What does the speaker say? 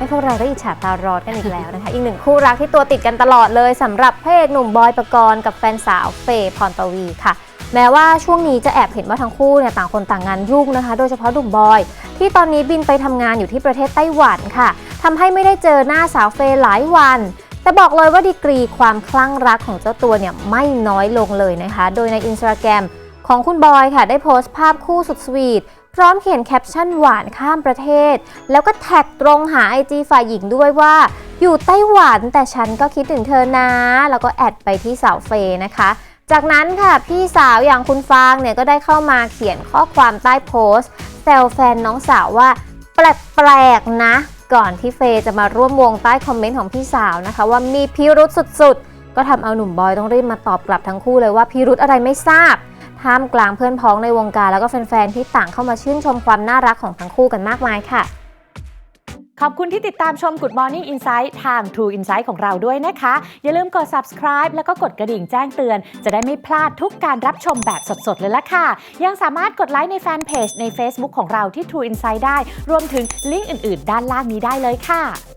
ให้พวกเราได้อิจฉาตาร้อนกันอีกแล้วนะคะ อีกหนึ่งคู่รักที่ตัวติดกันตลอดเลยสำหรับพระเอกหนุ่มบอยปกรณ์กับแฟนสาวเฟย์พรปวีค่ะ แม้ว่าช่วงนี้จะแอบเห็นว่าทั้งคู่เนี่ยต่างคนต่างงานยุ่งนะคะ โดยเฉพาะหนุ่มบอย ที่ตอนนี้บินไปทำงานอยู่ที่ประเทศไต้หวันค่ะทำให้ไม่ได้เจอหน้าสาวเฟย์หลายวันแต่บอกเลยว่าดีกรีความคลั่งรักของเจ้าตัวเนี่ยไม่น้อยลงเลยนะคะ โดยในอินสตาแกรม ของคุณบอยค่ะ ได้โพสต์ภาพคู่สุดสวีทพร้อมเขียนแคปชั่นหวานข้ามประเทศ แล้วก็แท็กตรงหาไอจีฝ่ายหญิงด้วยว่า อยู่ไต้หวันแต่ฉันก็คิดถึงเธอนะ แล้วก็แอดไปที่สาวเฟย์นะคะ จากนั้นค่ะพี่สาวอย่างคุณฟางเนี่ยก็ได้เข้ามาเขียนข้อความใต้โพสต์แซวแฟนน้องสาวว่า แปลกๆนะ ก่อนที่เฟย์จะมาร่วมวงใต้คอมเมนต์ของพี่สาวนะคะ ว่ามีพิรุษสุดๆ ก็ทำเอาหนุ่มบอยต้องรีบมาตอบกลับทั้งคู่เลยว่าพิรุษอะไรไม่ทราบ ท่ามกลางเพื่อนพ้องในวงการแล้วก็แฟนๆที่ต่างเข้ามาชื่นชมความน่ารักของทั้งคู่กันมากมายค่ะ ขอบคุณที่ติดตามชม Good Morning Insight ทาง True Insight ของเราด้วยนะคะ อย่าลืมกด subscribe แล้วก็กดกระดิ่งแจ้งเตือน จะได้ไม่พลาดทุกการรับชมแบบสดๆ เลยละค่ะ ยังสามารถกดไลค์ในแฟนเพจใน Facebook ของเราที่ True Insight ได้ รวมถึงลิงก์อื่นๆ ด้านล่างนี้ได้เลยค่ะ